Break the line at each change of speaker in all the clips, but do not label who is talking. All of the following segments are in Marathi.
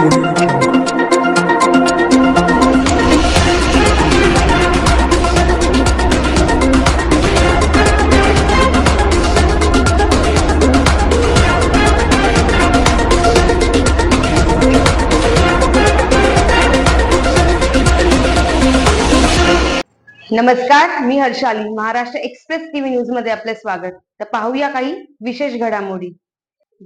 नमस्कार मी हर्षाली महाराष्ट्र एक्सप्रेस टीव्ही न्यूजमध्ये आपले स्वागत. तर पाहूया काही विशेष घडामोडी.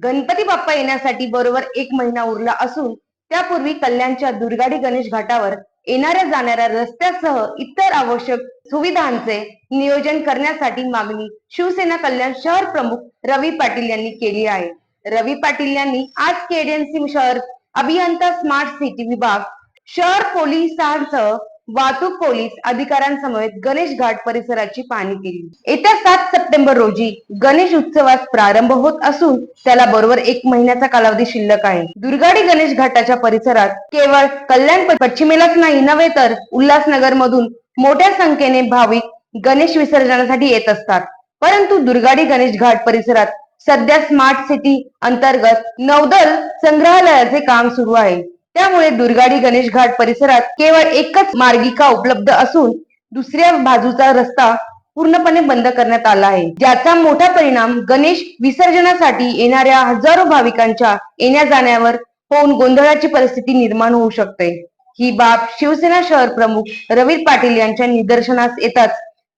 गणपती बाप्पा येण्यासाठी बरोबर एक महिना उरला असून त्यापूर्वी कल्याणच्या दुर्गाडी गणेश घाटावर येणाऱ्या जाणाऱ्या रस्त्यासह इतर आवश्यक सुविधांचे नियोजन करण्यासाठी मागणी शिवसेना कल्याण शहर प्रमुख रवी पाटील यांनी केली आहे. रवी पाटील यांनी आज केडीएनसी शहर अभियंता स्मार्ट सिटी विभाग शहर पोलिसांसह वाहतूक पोलीस अधिकाऱ्यांसमवेत गणेश घाट परिसराची पाहणी केली. येत्या सात सप्टेंबर रोजी गणेश उत्सवास प्रारंभ होत असून त्याला बरोबर एक महिन्याचा कालावधी शिल्लक आहे. दुर्गाडी गणेश घाटाच्या परिसरात केवळ कल्याण पश्चिमेलाच नाही नव्हे तर उल्हासनगर मधून मोठ्या संख्येने भाविक गणेश विसर्जनासाठी येत असतात. परंतु दुर्गाडी गणेश घाट परिसरात सध्या स्मार्ट सिटी अंतर्गत नौदल संग्रहालयाचे काम सुरू आहे. त्यामुळे दुर्गाडी गणेश घाट परिसरात केवळ एकच मार्गिका उपलब्ध असून दुसऱ्या बाजूचा रस्ता पूर्णपणे बंद करण्यात आला आहे. ज्याचा मोठा परिणाम गणेश विसर्जनासाठी येणाऱ्या हजारो भाविकांच्या येण्या जाण्यावर होऊन गोंधळाची परिस्थिती निर्माण होऊ शकते. ही बाब शिवसेना शहर प्रमुख रवी पाटील यांच्या निदर्शनास येताच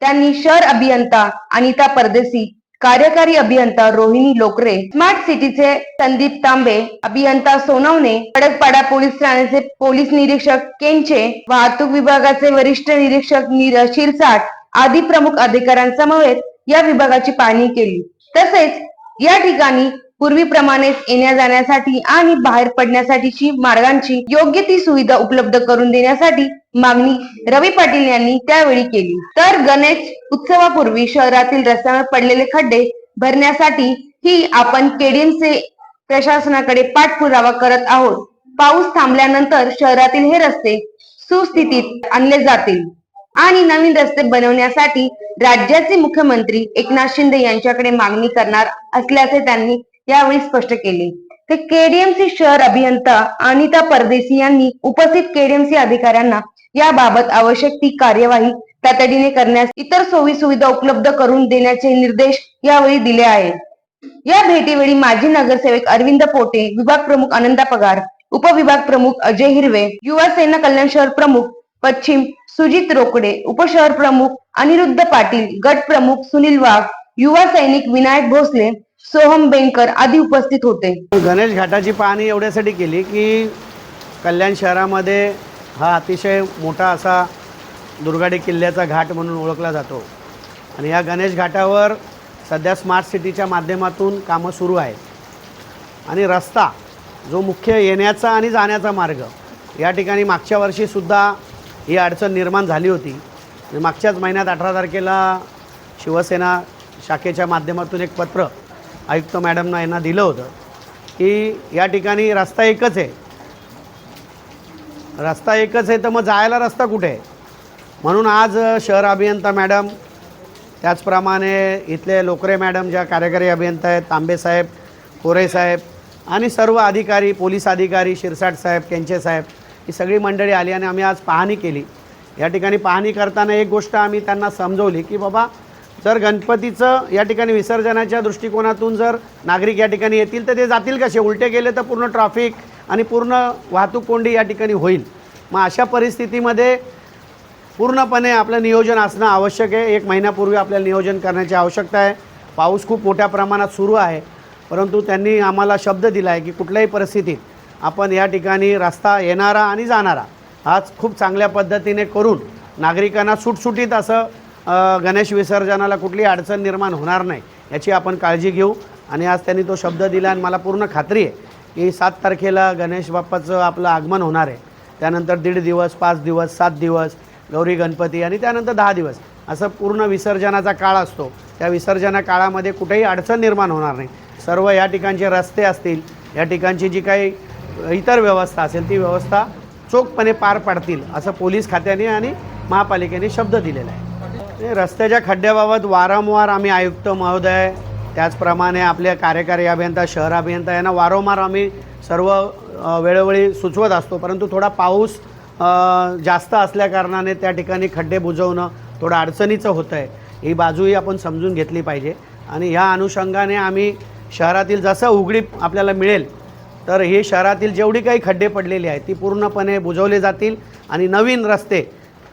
त्यांनी शहर अभियंता अनिता परदेशी कार्यकारी अभियंता रोहिणी लोकरे स्मार्ट सिटीचे संदीप तांबे अभियंता सोनवणे खडकपाडा पोलीस ठाण्याचे पोलीस निरीक्षक केंचे वाहतूक विभागाचे वरिष्ठ निरीक्षक नीरज शिरसाट आदी प्रमुख अधिकाऱ्यांसमवेत या विभागाची पाहणी केली. तसेच या ठिकाणी पूर्वीप्रमाणेच येण्या जाण्यासाठी आणि बाहेर पडण्यासाठीची मार्गांची योग्य ती सुविधा उपलब्ध करून देण्यासाठी मागणी रवी पाटील यांनी त्यावेळी केली. तर गणेश उत्सवापूर्वी शहरातील रस्त्यावर पडलेले खड्डे भरण्यासाठी ही आपण केडीएमसी प्रशासनाकडे पाठपुरावा करत आहोत. पाऊस थांबल्यानंतर शहरातील हे रस्ते सुस्थितीत आणले जातील. आणि नवीन रस्ते बनवण्यासाठी राज्याचे मुख्यमंत्री एकनाथ शिंदे यांच्याकडे मागणी करणार असल्याचे त्यांनी यावेळी स्पष्ट केले. तर केडीएमसी शहर अभियंता अनिता परदेशी यांनी उपस्थित केडीएमसी अधिकाऱ्यांना याबाबत आवश्यक ती कार्यवाही तातडीने करण्यास इतर सोयी सुविधा उपलब्ध करून देण्याचे निर्देश यावेळी दिले आहेत. या भेटीवेळी माजी नगरसेवक अरविंद पोटे विभाग प्रमुख आनंदा पगार उपविभाग प्रमुख अजय हिरवे युवा सेना कल्याण शहर प्रमुख पश्चिम सुजित रोकडे उपशहर प्रमुख अनिरुद्ध पाटील गट प्रमुख सुनील वाघ युवा सैनिक विनायक भोसले सोहम बेंकर आदी उपस्थित होते.
गणेश घाटाची पाहणी एवढ्यासाठी केली की कल्याण शहरामध्ये हा अतिशय मोठा असा दुर्गाडी किल्ल्याचा घाट म्हणून ओळखला जातो. आणि या गणेश घाटावर सध्या स्मार्ट सिटीच्या माध्यमातून कामं सुरू आहेत. आणि रस्ता जो मुख्य येण्याचा आणि जाण्याचा मार्ग या ठिकाणी मागच्या वर्षीसुद्धा ही अडचण निर्माण झाली होती. म्हणजे मागच्याच महिन्यात अठरा तारखेला शिवसेना शाखेच्या माध्यमातून एक पत्र आयुक्त मॅडमना यांना दिलं होतं की या ठिकाणी रस्ता एकच आहे. रस्ता एकच आहे तर मग जायला रस्ता कुठे? आहे म्हणून आज शहर अभियंता मॅडम त्याचप्रमाणे इथले लोकरे मॅडम ज्या कार्यकारी अभियंता आहेत तांबेसाहेब साहेब आणि सर्व अधिकारी पोलीस अधिकारी शिरसाट साहेब केंचे साहेब ही सगळी मंडळी आली आणि आम्ही आज पाहणी केली. या ठिकाणी पाहणी करताना एक गोष्ट आम्ही त्यांना समजवली की बाबा जर गणपतीचं या ठिकाणी विसर्जनाच्या दृष्टिकोनातून जर नागरिक या ठिकाणी येतील तर ते जातील कसे? उलटे गेले तर पूर्ण ट्रॅफिक आणि पूर्ण वाहतूक कोंडी या ठिकाणी होईल. मग अशा परिस्थितीमध्ये पूर्णपणे आपलं नियोजन असणं आवश्यक आहे. एक महिन्यापूर्वी आपल्याला नियोजन करण्याची आवश्यकता आहे. पाऊस खूप मोठ्या प्रमाणात सुरू आहे. परंतु त्यांनी आम्हाला शब्द दिला आहे की कुठल्याही परिस्थितीत आपण या ठिकाणी रस्ता येणारा आणि जाणारा हाच खूप चांगल्या पद्धतीने करून नागरिकांना सुटसुटीत असं गणेश विसर्जनाला कुठली अडचण निर्माण होणार नाही याची आपण काळजी घेऊ. आणि आज त्यांनी तो शब्द दिला आणि मला पूर्ण खात्री आहे. की सात तारखेला गणेश बाप्पाचं आपलं आगमन होणार आहे. त्यानंतर दीड दिवस पाच दिवस सात दिवस गौरी गणपती आणि त्यानंतर दहा दिवस. असं पूर्ण विसर्जनाचा काळ असतो. त्या विसर्जना काळामध्ये कुठेही अडचण निर्माण होणार नाही. सर्व या ठिकाणचे रस्ते असतील या ठिकाणची जी काही इतर व्यवस्था असेल ती व्यवस्था चोखपणे पार पाडतील असं पोलीस खात्याने आणि महापालिकेने शब्द दिलेला आहे. रस्त्याच्या खड्ड्याबाबत वारंवार आम्ही आयुक्त महोदय त्याचप्रमाणे आपले कार्यकारी अभियंता शहर अभियंता यांना वारंवार आम्ही सर्व वेळोवेळी सुचवत असतो. परंतु थोडा पाऊस जास्त असल्याकारणाने त्या ठिकाणी खड्डे बुजवणं थोडं अडचणीचं होतं आहे ही बाजूही आपण समजून घेतली पाहिजे. आणि ह्या अनुषंगाने आम्ही शहरातील जसं उघडी आपल्याला मिळेल तर हे शहरातील जेवढी काही खड्डे पडलेली आहेत ती पूर्णपणे बुजवले जातील. आणि नवीन रस्ते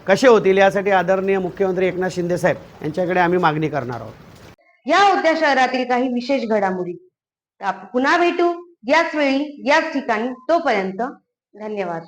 कसे होतील यासाठी आदरणीय मुख्यमंत्री एकनाथ शिंदेसाहेब यांच्याकडे आम्ही मागणी करणार आहोत.
या होत्या शहरातील काही विशेष घडामोडी. पुन्हा भेटू. याच वेळी याच ठिकाणी. तोपर्यंत धन्यवाद.